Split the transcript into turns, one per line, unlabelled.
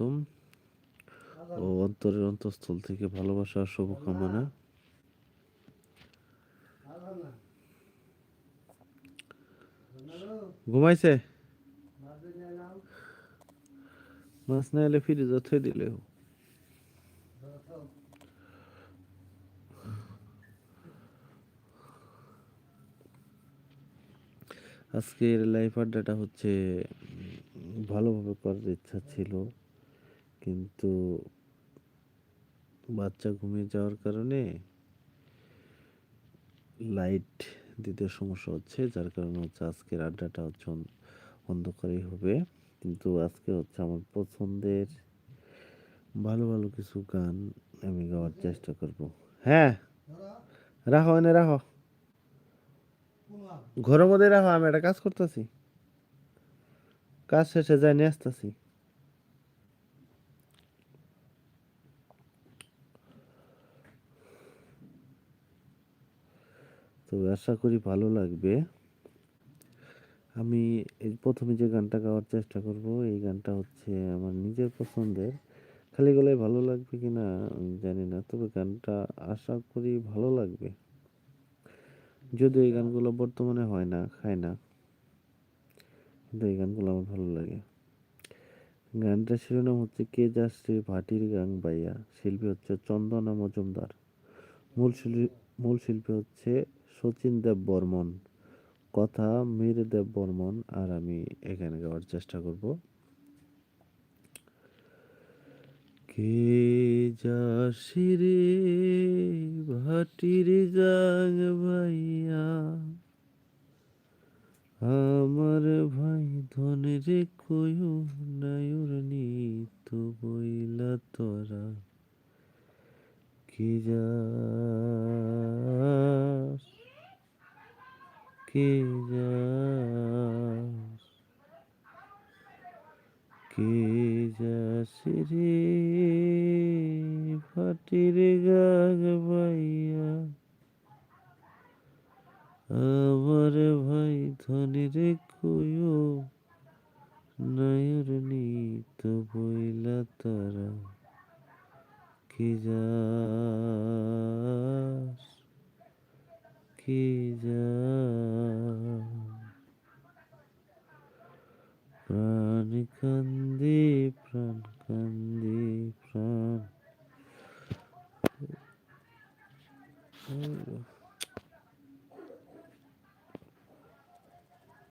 স্বাগতম ও অন্তরের অন্তঃস্থল থেকে ভালোবাসা আর শুভকামনা। ঘুমাইছে? মাছ না এলে ফিরে যথে দিলে। আজকের লাইফ আড্ডাটা হচ্ছে ভালোভাবে করার ইচ্ছা ছিল। কিন্তু বাচ্চা ঘুমিয়ে যাওয়ার কারণে লাইট দিতে সমস্যা হচ্ছে, যার কারণে হচ্ছে আজকের আড্ডাটা হচ্ছে অন- অন্ধকারেই হবে। কিন্তু আজকে হচ্ছে আমার পছন্দের ভালো ভালো কিছু গান আমি গাওয়ার চেষ্টা করব। হ্যাঁ রাখো এনে রাখো ঘরের মধ্যে রাখো আমি একটা কাজ করতেছি। কাজ শেষে যাই নিয়ে আসতেছি। তো আশা করি ভালো লাগবে। আমি এই প্রথমে যে গানটা গাওয়ার চেষ্টা করব, এই গানটা হচ্ছে আমার নিজের পছন্দের। খালি গলায় ভালো লাগবে কিনা আমি জানি না, তবে গানটা আশা করি ভালো লাগবে। যদিও এই গানগুলো বর্তমানে হয় না, খায় না, কিন্তু এই গানগুলো আমার ভালো লাগে। গানটার শিরোনাম হচ্ছে কে যাশ্রী ভাটির গান বাইয়া, শিল্পী হচ্ছে চন্দনা মজুমদার। মূল শিল্পী মূল শিল্পী হচ্ছে শচীন দেব বর্মন। কথা মীর দেব বর্মন, আর আমি এখানে গাওয়ার চেষ্টা করব। কে যাসি রে ভাটির গাং ভাইয়া, আমার ভাই ধনের কয়ু নায়ুর নিত বইলা তোরা। কে যাস? কে যাস? কে যাস রে গাগ ভাইয়া? আমার ভাই ধনের কয়ু, নায়র নিত বইলা তারা। কে যাস কে প্রাণ কান্দে প্রাণ কান্দে প্রাণ।